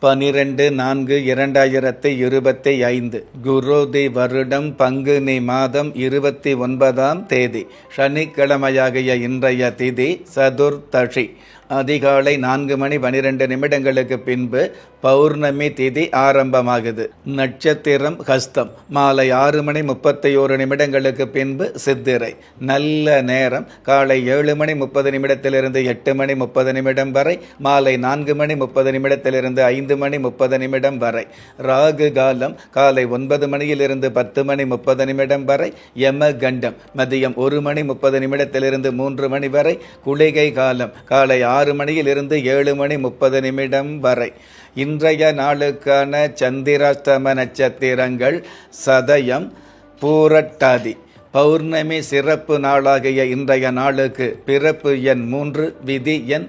பனிரெண்டு நான்கு இரண்டாயிரத்தி இருபத்தி ஐந்து. குரோதி வருடம் பங்குனி மாதம் இருபத்தி ஒன்பதாம் தேதி. சனிக்கிழமையாகிய இன்றைய திதி சதுர்தஷி அதிகாலை நான்கு மணி பனிரெண்டு நிமிடங்களுக்கு பின்பு பௌர்ணமி திதி ஆரம்பமாகுது. நட்சத்திரம் ஹஸ்தம். மாலை ஆறு மணி முப்பத்தி ஓரு நிமிடங்களுக்கு பின்பு சித்திரை. நல்ல நேரம். காலை ஏழு மணி முப்பது நிமிடத்திலிருந்து எட்டு மணி முப்பது நிமிடம் வரை. மாலை நான்கு மணி முப்பது நிமிடத்திலிருந்து ஐந்து மணி முப்பது நிமிடம் வரை. ராகு காலம் காலை ஒன்பது மணியிலிருந்து பத்து மணி முப்பது நிமிடம் வரை. யம கண்டம். மதியம் ஒரு மணி முப்பது நிமிடத்திலிருந்து மூன்று மணி வரை. குளிகை காலம். காலை ஆறு ஆறு மணியிலிருந்து ஏழு மணி முப்பது நிமிடம் வரை. இன்றைய நாளுக்கான சந்திராஷ்டம நட்சத்திரங்கள் சதயம் பூரட்டாதி. பௌர்ணமி சிறப்பு நாளாகிய இன்றைய நாளுக்கு பிறப்பு எண் மூன்று விதி எண்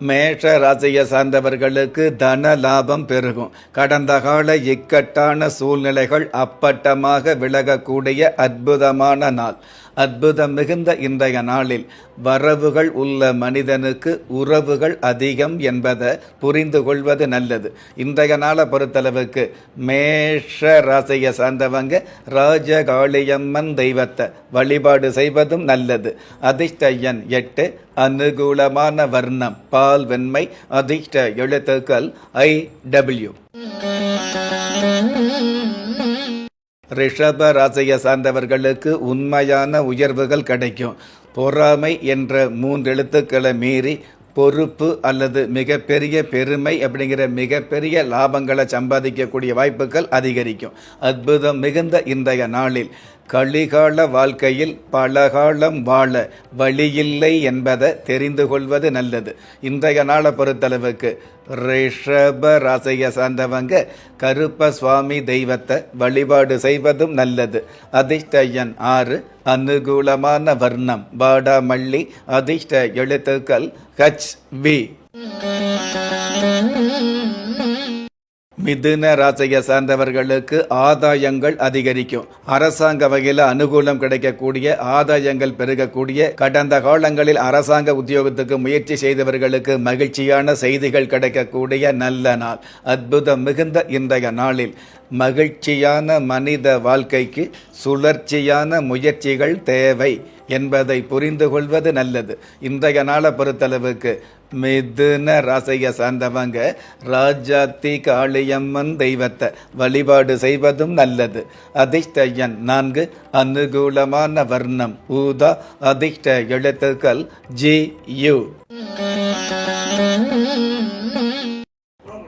மேஷ ராசியை சார்ந்தவர்களுக்கு தன லாபம் பெருகும். கடந்த கால இக்கட்டான சூழ்நிலைகள் அப்பட்டமாக விலகக்கூடிய அற்புதமான நாள். அற்புதம் மிகுந்த இன்றைய நாளில் வரவுகள் உள்ள மனிதனுக்கு உறவுகள் அதிகம் என்பதை புரிந்து கொள்வது நல்லது. இன்றைய நாளை பொறுத்தளவுக்கு மேஷ ராசியை சார்ந்தவங்க ராஜகாளியம்மன் தெய்வத்தை வழிபாடு செய்வதும் நல்லது. அதிர்ஷ்ட எண் எட்டு அனுகூலமான வர்ணம் பால் வெண்மை அதிர்ஷ்ட எழுத்துக்கள் ஐ டபிள்யூ. ரிஷப ராசியை சார்ந்தவர்களுக்கு உண்மையான உயர்வுகள் கிடைக்கும். பொறாமை என்ற மூன்று எழுத்துக்களை மீறி பொறுப்பு அல்லது மிகப்பெரிய பெருமை அப்படிங்கிற மிகப்பெரிய லாபங்களை சம்பாதிக்கக்கூடிய வாய்ப்புகள் அதிகரிக்கும். அற்புதம் மிகுந்த இன்றைய நாளில். கலிகால வாழ்க்கையில் பலகாலம் வாழ வழியில்லை என்பதை தெரிந்து கொள்வது நல்லது. இன்றைய நாளை பொறுத்தளவுக்கு ரிஷப ராசியை சார்ந்தவங்க கருப்ப சுவாமி தெய்வத்தை வழிபாடு செய்வதும் நல்லது. அதிர்ஷ்டயன் ஆறு அனுகூலமான வர்ணம். பாடாமல்லி அதிர்ஷ்ட எழுத்துக்கள் ஹச் வி மிதுன ராசியை சார்ந்தவர்களுக்கு ஆதாயங்கள் அதிகரிக்கும். அரசாங்க வகையில் அனுகூலம் கிடைக்கக்கூடிய ஆதாயங்கள் பெருகக்கூடிய கடந்த காலங்களில் அரசாங்க உத்தியோகத்துக்கு முயற்சி செய்தவர்களுக்கு மகிழ்ச்சியான செய்திகள் கிடைக்கக்கூடிய நல்ல நாள். அற்புதம் மிகுந்த இன்றைய நாளில். மகிழ்ச்சியான மனித வாழ்க்கைக்கு சுழற்சியான முயற்சிகள் தேவை என்பதை புரிந்து கொள்வது நல்லது. இன்றைய நாளை பொறுத்தளவுக்கு மிதுன ராசியை சார்ந்தவங்க ராஜாத்தி காளியம்மன் தெய்வத்தை வழிபாடு செய்வதும் நல்லது. அதிர்ஷ்ட எண் நான்கு அனுகூலமான வர்ணம் ஊதா அதிர்ஷ்ட எழுத்துக்கள் ஜி யு.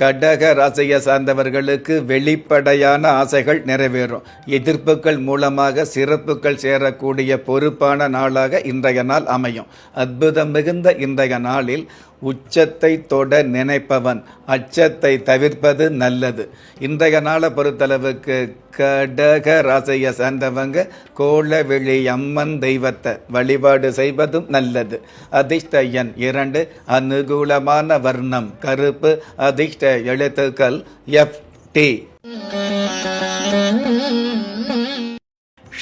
கடக ராசியை சார்ந்தவர்களுக்கு வெளிப்படையான ஆசைகள் நிறைவேறும். எதிர்ப்புகள் மூலமாக சிறப்புகள் சேரக்கூடிய பொறுப்பான நாளாக இன்றைய நாள் அமையும். அற்புதம் மிகுந்த இன்றைய நாளில் உச்சத்தை தொட நினைப்பவன். அச்சத்தை தவிர்ப்பது நல்லது. இன்றைய நாளை பொறுத்தளவுக்கு கடக ராசியை சேர்ந்தவங்க கோளவெளி அம்மன் தெய்வத்தை வழிபாடு செய்வதும் நல்லது. அதிர்ஷ்ட எண் இரண்டு அனுகூலமான வர்ணம் கருப்பு அதிர்ஷ்ட எழுத்துக்கள் எஃப் டி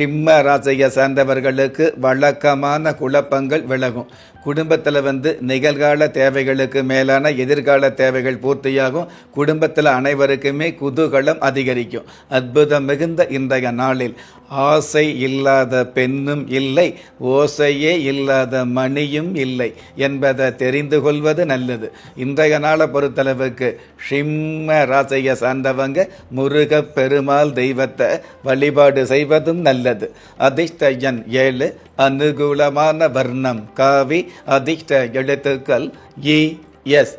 சிம்ம ராசியை சார்ந்தவர்களுக்கு வழக்கமான குழப்பங்கள் விலகும். குடும்பத்தில் வந்து நிகழ்கால தேவைகளுக்கு மேலான எதிர்கால தேவைகள் பூர்த்தியாகும். குடும்பத்தில் அனைவருக்குமே குதூகலம் அதிகரிக்கும். அற்புதம் மிகுந்த இன்றைய நாளில். ஆசை இல்லாத பெண்ணும் இல்லை ஓசையே இல்லாத மணியும் இல்லை என்பதை தெரிந்து கொள்வது நல்லது. இன்றைய நாளை பொறுத்தளவுக்கு ஷிம்ம ராசையை சார்ந்தவங்க முருகப் பெருமாள் தெய்வத்தை வழிபாடு செய்வதும் நல்லது. அதிர்ஷ்ட எண் ஏழு அனுகூலமான வர்ணம் காவி அதிர்ஷ்ட எழுத்துக்கள் இ எஸ்.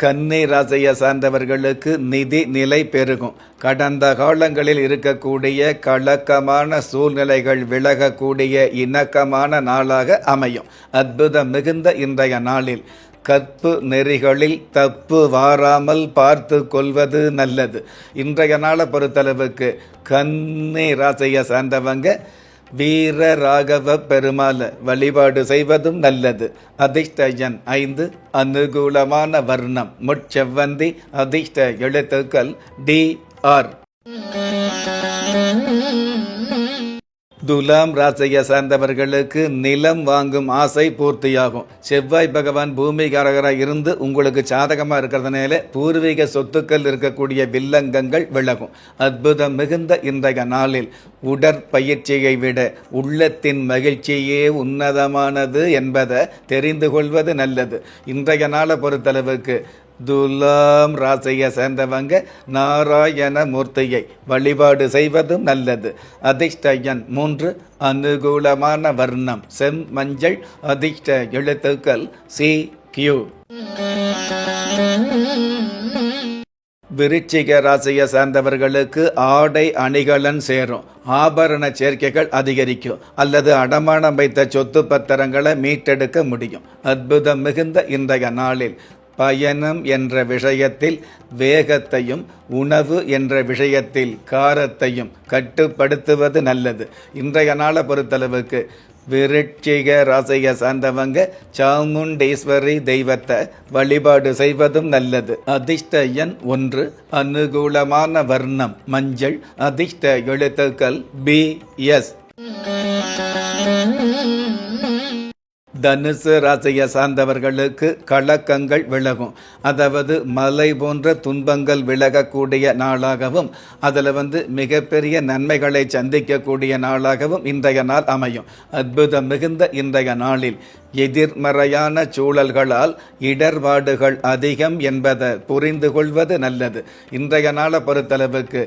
கன்னி ராசியை சார்ந்தவர்களுக்கு நிதி நிலை பெருகும். கடந்த காலங்களில் இருக்கக்கூடிய கலக்கமான சூழ்நிலைகள் விலகக்கூடிய இணக்கமான நாளாக அமையும். அற்புதம் மிகுந்த இன்றைய நாளில் கற்பு நெறிகளில் தப்பு வாராமல் பார்த்து கொள்வது நல்லது. இன்றைய நாளை பொறுத்தளவுக்கு கன்னி ராசியை சார்ந்தவங்க வீர ராகவ பெருமாள வழிபாடு செய்வதும் நல்லது. அதிர்ஷ்டயன் ஐந்து அனுகூலமான வர்ணம். முட்செவ்வந்தி அதிர்ஷ்ட எழுத்துக்கள் டி ஆர். துலாம் ராசியை சார்ந்தவர்களுக்கு நிலம் வாங்கும் ஆசை பூர்த்தியாகும். செவ்வாய் பகவான் பூமிகாரகராக இருந்து உங்களுக்கு சாதகமாக இருக்கிறதுனால பூர்வீக சொத்துக்கள் இருக்கக்கூடிய வில்லங்கங்கள் விலகும். அற்புதம் மிகுந்த இன்றைய நாளில் உடற்பயிற்சியை விட உள்ளத்தின் மகிழ்ச்சியே உன்னதமானது என்பதை தெரிந்து கொள்வது நல்லது. இன்றைய நாளை பொறுத்தளவுக்கு துலாம் ராசியை சேர்ந்தவங்க நாராயண மூர்த்தியை வழிபாடு செய்வதும் நல்லது. அதிர்ஷ்டயன் மூன்று அனுகூலமான வர்ணம். செம் மஞ்சள் அதிர்ஷ்ட எழுத்துக்கள் சி கியூ. விருச்சிக ராசியை சார்ந்தவர்களுக்கு ஆடை அணிகலன் சேரும். ஆபரண சேர்க்கைகள் அதிகரிக்கும். அல்லது அடமானம் வைத்த சொத்து பத்திரங்களை மீட்டெடுக்க முடியும். அற்புதம் மிகுந்த இன்றைய நாளில். பயணம் என்ற விஷயத்தில் வேகத்தையும் உணவு என்ற விஷயத்தில் காரத்தையும் கட்டுப்படுத்துவது நல்லது. இன்றைய நாளை பொறுத்தளவுக்கு விருட்சிக ராசியை சார்ந்தவங்க சாமுண்டீஸ்வரி தெய்வத்தை வழிபாடு செய்வதும் நல்லது. அதிர்ஷ்ட எண் ஒன்று அனுகூலமான வர்ணம் மஞ்சள் அதிர்ஷ்ட எழுத்துக்கள் பி எஸ் தனுசு ராசியை சார்ந்தவர்களுக்கு கலக்கங்கள் விலகும். அதாவது மலை போன்ற துன்பங்கள் விலகக்கூடிய நாளாகவும் அதில் வந்து மிகப்பெரிய நன்மைகளை சந்திக்கக்கூடிய நாளாகவும் இன்றைய நாள் அமையும். அற்புதம் மிகுந்த இன்றைய நாளில் எதிர்மறையான சூழல்களால் இடர்பாடுகள் அதிகம் என்பதை புரிந்து கொள்வது நல்லது. இன்றைய நாளை பொறுத்தளவுக்கு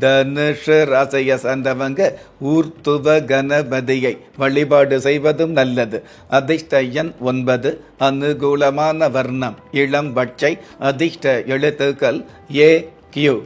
தனுஷ ராசியை சார்ந்தவங்க ஊர்த்துவ கணபதியை வழிபாடு செய்வதும் நல்லது. அதிர்ஷ்ட எண் ஒன்பது அனுகூலமான வர்ணம். இளம் பட்சை அதிர்ஷ்ட எழுத்துக்கள் ஏ கியூ.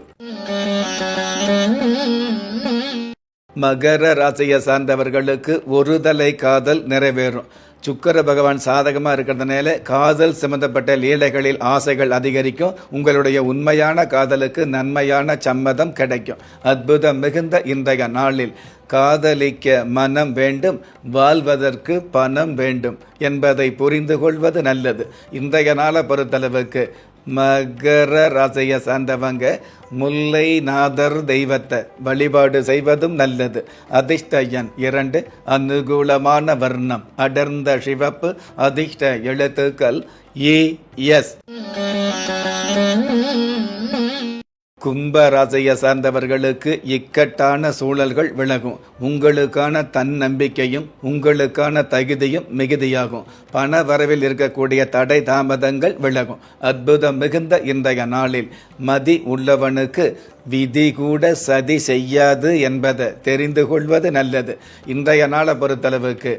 மகர ராசியை சார்ந்தவர்களுக்கு ஒருதலை காதல் நிறைவேறும். சுக்கர பகவான் சாதகமாக இருக்கிறதுனால காதல் சம்பந்தப்பட்ட லீலைகளில் ஆசைகள் அதிகரிக்கும். உங்களுடைய உண்மையான காதலுக்கு நன்மையான சம்மதம் கிடைக்கும். அற்புதம் மிகுந்த இன்றைய நாளில் காதலிக்க மனம் வேண்டும் வாழ்வதற்கு பணம் வேண்டும் என்பதை புரிந்து கொள்வது நல்லது. இன்றைய நாளை பொறுத்தளவுக்கு மகர ராசியை சார்ந்தவங்க முல்லை நாதர் தெய்வத்தை வழிபாடு செய்வதும் நல்லது. அதிர்ஷ்ட எண் இரண்டு அனுகூலமான வர்ணம். அடர்ந்த சிவப்பு அதிர்ஷ்ட எழுத்துக்கள் இ எஸ். கும்பராசியை சார்ந்தவர்களுக்கு இக்கட்டான சூழல்கள் விலகும். உங்களுக்கான தன்னம்பிக்கையும் உங்களுக்கான தகுதியும் மிகுதியாகும். பண வரவில் இருக்கக்கூடிய தடை தாமதங்கள் விலகும். அற்புதம் மிகுந்த இன்றைய நாளில் மதி உள்ளவனுக்கு விதி கூட சதி செய்யாது என்பதை தெரிந்து கொள்வது நல்லது. இன்றைய நாளை பொறுத்தளவுக்கு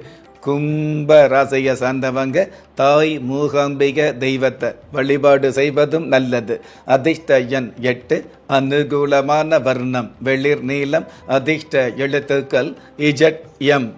கும்பராசையை சார்ந்தவங்க தாய் மூகாம்பிக தெய்வத்தை வழிபாடு செய்வதும் நல்லது. அதிர்ஷ்ட எண் எட்டு அனுகூலமான வர்ணம் வெளிர் நீளம் அதிர்ஷ்ட எழுத்துக்கள் இஜட் எம்.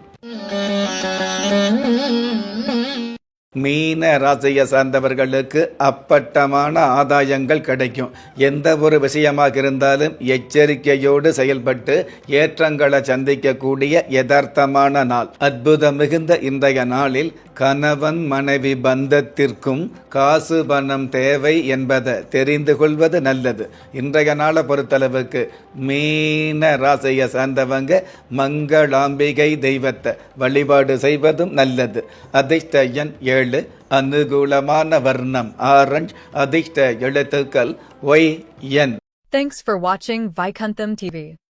மீன ராசியை சார்ந்தவர்களுக்கு அப்பட்டமான ஆதாயங்கள் கிடைக்கும். எந்த ஒரு விஷயமாக இருந்தாலும் எச்சரிக்கையோடு செயல்பட்டு ஏற்றங்களை சந்திக்கக்கூடிய யதார்த்தமான நாள். அற்புதம் மிகுந்த இன்றைய நாளில் கணவன் மனைவி பந்தத்திற்கும் காசு பணம் தேவை என்பதை தெரிந்து கொள்வது நல்லது. இன்றைய நாளை பொறுத்தளவுக்கு மீன ராசியை சார்ந்தவங்க மங்களாம்பிகை தெய்வத்தை வழிபாடு செய்வதும் நல்லது. அதிர்ஷ்ட எண் ஏழு ஏழு அனுகூலமான வர்ணம். ஆரஞ்ச் அதிர்ஷ்ட எழுத்துக்கள் ஒய் என். தேங்க்ஸ் ஃபார் வாட்சிங் வைகந்தம் டிவி